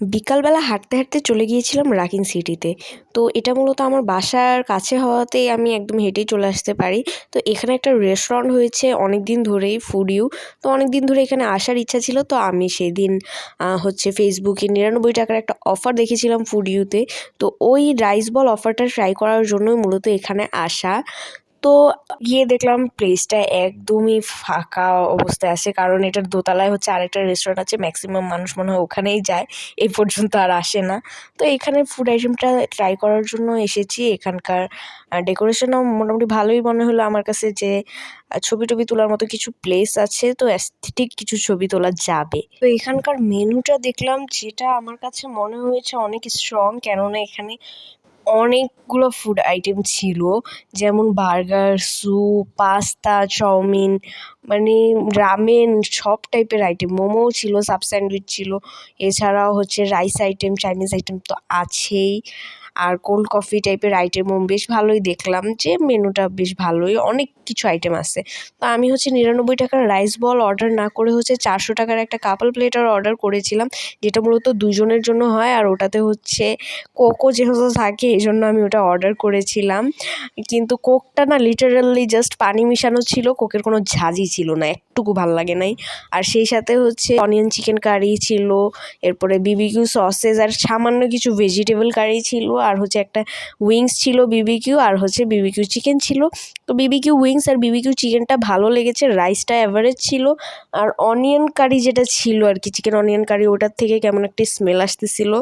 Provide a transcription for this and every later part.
বিকালবেলা হাঁটতে হাঁটতে চলে গিয়েছিলাম রাকিং সিটিতে। তো এটা মূলত আমার বাসার কাছে হওয়াতেই আমি একদম হেঁটেই চলে আসতে পারি। তো এখানে একটা রেস্টুরেন্ট হয়েছে অনেক দিন ধরেই ফুড ইউ তো অনেক দিন ধরে এখানে আসার ইচ্ছা ছিল, তো আমি সেদিন হচ্ছে ফেসবুকে নিরানব্বই টাকার একটা অফার দেখেছিলাম ফুড ইউতে তো। ওই রাইস বল অফারটা ট্রাই করার জন্যই মূলত এখানে আসা। তো গিয়ে দেখলাম প্লেসটা একদমই ফাঁকা অবস্থায় আছে। কারণ এটার দোতলায় হচ্ছে আরেকটা রেস্টুরেন্ট আছে ম্যাক্সিমাম মানুষ মনে হয় ওখানেই যায়। এই পর্যন্ত আর আসে না। তো এখানে ফুড আইটেমটা ট্রাই করার জন্য এসেছি। এখানকার ডেকোরেশনও মোটামুটি ভালোই মনে হলো আমার কাছে যে ছবি টবি তোলার মতো কিছু প্লেস আছে। তো অ্যাস্থেটিক কিছু ছবি তোলা যাবে। তো এখানকার মেনুটা দেখলাম, যেটা আমার কাছে মনে হয়েছে অনেক স্ট্রং কেননা এখানে অনেকগুলো ফুড আইটেম ছিল, যেমন burger soup pasta chow mein মানে রামেন সব টাইপের আইটেম মোমোও ছিল সাব স্যান্ডউইচ ছিল। এছাড়াও হচ্ছে রাইস আইটেম চাইনিজ আইটেম তো আছেই। আর কোল্ড কফি টাইপের আইটেমও বেশ ভালোই দেখলাম যে মেনুটা বেশ ভালোই, অনেক কিছু আইটেম আছে। তো আমি হচ্ছে নিরানব্বই টাকার রাইস বল অর্ডার না করে হচ্ছে চারশো টাকার একটা কাপল প্লেটার অর্ডার করেছিলাম, যেটা মূলত দুজনের জন্য হয় আর ওটাতে হচ্ছে কোকও যেহেতু থাকে এই জন্য আমি ওটা অর্ডার করেছিলাম। কিন্তু কোকটা না লিটারালি জাস্ট পানি মিশানো ছিল কোকের কোনো ঝাঁঝই ছিল না একটুকু ভালো লাগে নাই। আর সেই সাথে হচ্ছে অনিয়ন চিকেন কারি ছিল, এরপরে বিবিকিউ সসেস আর সামান্য কিছু ভেজিটেবল কারি ছিল, আর হচ্ছে একটা উইংস ছিল বিবিকিউ আর হচ্ছে বিবিকিউ চিকেন ছিল। তো বিবিকিউ উইংস আর বিবিকিউ চিকেনটা ভালো লেগেছে রাইসটা অ্যাভারেজ ছিল। আর অনিয়ন কারি যেটা ছিল আর কি চিকেন অনিয়ন কারি ওটার থেকে কেমন একটা স্মেল আসতেছিল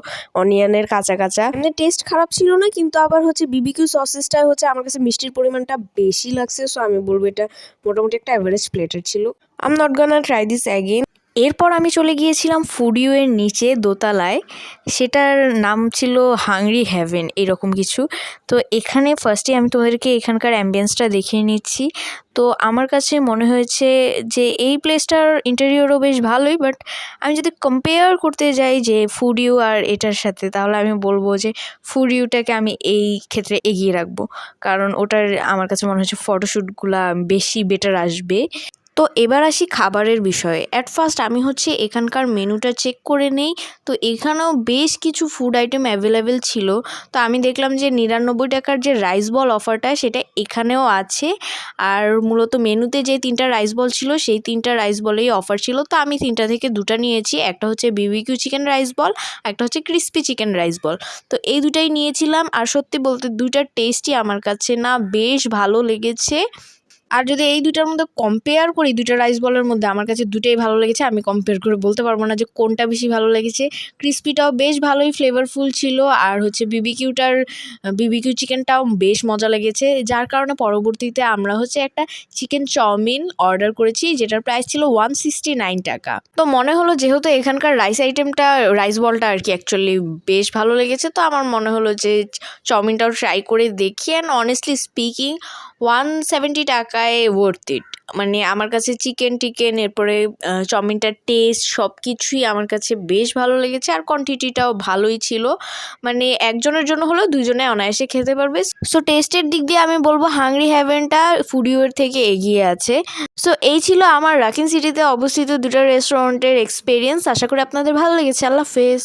অনিয়নের কাঁচা কাঁচা। মানে টেস্ট খারাপ ছিল না, কিন্তু আবার হচ্ছে বিবিকিউ সসেসটা হচ্ছে আমার কাছে মিষ্টির পরিমাণটা বেশি লাগছে সো আমি বলব এটা মোটামুটি একটা অ্যাভারেজ প্লেটের ছিল। I'm not gonna try this again এরপর আমি চলে গিয়েছিলাম ফুডিও এর নিচে দোতলায়। সেটার নাম ছিল হাংরি হ্যাভেন এরকম কিছু। তো এখানে ফার্স্টে আমি তোমাদেরকে এখানকার অ্যাম্বিয়েন্সটা দেখিয়ে নিচ্ছি। তো আমার কাছে মনে হয়েছে যে এই প্লেসটার ইন্টেরিয়রও বেশ ভালোই বাট আমি যদি কম্পেয়ার করতে যাই যে ফুডিও আর এটার সাথে, তাহলে আমি বলব যে ফুডিওটাকে আমি এই ক্ষেত্রে এগিয়ে রাখব। কারণ ওটার, আমার কাছে মনে হচ্ছে ফটোশ্যুটগুলা বেশি বেটার আসবে। তো এবার আসি খাবারের বিষয়ে। অ্যাট ফার্স্ট আমি হচ্ছে এখানকার মেনুটা চেক করে নেই। তো এখানেও বেশ কিছু ফুড আইটেম অ্যাভেলেবেল ছিল। তো আমি দেখলাম যে নিরানব্বই টাকার যে রাইস বল অফারটা সেটা এখানেও আছে। আর মূলত মেনুতে যে তিনটা রাইস বল ছিল, সেই তিনটা রাইস বলেই অফার ছিল। তো আমি তিনটা থেকে দুটা নিয়েছি। একটা হচ্ছে বিবিকিউ চিকেন রাইস বল একটা হচ্ছে ক্রিস্পি চিকেন রাইস বল তো এই দুটাই নিয়েছিলাম। আর সত্যি বলতে দুইটার টেস্টই আমার কাছে না, বেশ ভালো লেগেছে। আর যদি এই দুটার মধ্যে কম্পেয়ার করি দুটা রাইস বলের মধ্যে আমার কাছে দুটোই ভালো লেগেছে, আমি কম্পেয়ার করে বলতে পারব না যে কোনটা বেশি ভালো লেগেছে। ক্রিস্পিটাও বেশ ভালোই ফ্লেভারফুল ছিল, আর হচ্ছে বিবিকিউটার বিবিকিউ চিকেনটাও বেশ মজা লেগেছে, যার কারণে পরবর্তীতে আমরা হচ্ছে একটা চিকেন চাউমিন অর্ডার করেছি, যেটার প্রাইস ছিল ওয়ান সিক্সটি নাইন টাকা। তো মনে হলো যেহেতু এখানকার রাইস আইটেমটা রাইস বলটা আর কি অ্যাকচুয়ালি বেশ ভালো লেগেছে, তো আমার মনে হলো যে চাউমিনটাও ট্রাই করে দেখি and honestly speaking one seventy টাকায় ওয়ার্থ ইট মানে আমার কাছে চিকেন টিকেন, এরপরে চাউমিনটার টেস্ট সব কিছুই আমার কাছে বেশ ভালো লেগেছে আর কোয়ান্টিটিটাও ভালোই ছিল। মানে একজনের জন্য হলেও দুজনে অনায়াসে খেতে পারবে। সো টেস্টের দিক দিয়ে আমি বলব হাংরি হ্যাভেনটা ফুডিওর থেকে এগিয়ে আছে। সো এই ছিল আমার রাকিন সিটিতে অবস্থিত দুটো রেস্টুরেন্টের এক্সপিরিয়েন্স আশা করি আপনাদের ভালো লেগেছে। আল্লাহ হাফেজ।